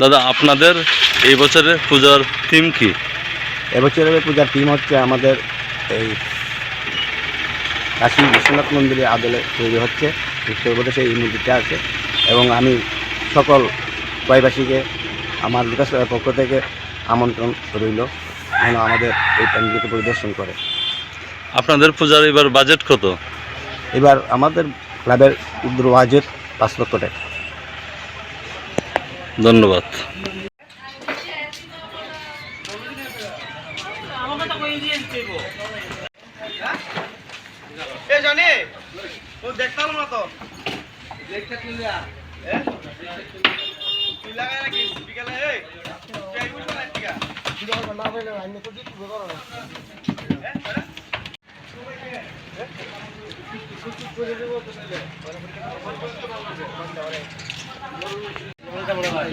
দাদা আপনাদের এই বছরের পূজার থিম কি? এবছরের পূজার থিম হচ্ছে আমাদের এই কাশী বিশ্বনাথ মন্দিরের আদলে তৈরি হচ্ছে উত্তরপ্রদেশে এই মন্দিরটা আছে এবং আমি সকল কয়বাসীকে আমার বিকাশ পক্ষ থেকে আমন্ত্রণ রইল যেন আমাদের এই প্যান্ডেলকে পরিদর্শন করে। আপনাদের পূজার এবার বাজেট কত? এবার আমাদের ক্লাবের উদ্র বাজেট পাঁচ লক্ষ টাকা। ধন্যবাদ। দেখতাম না তো। দেখতে লাগায় নাকি বিকালে এই চাই বুঝতে না ঠিক আছে না না ভাই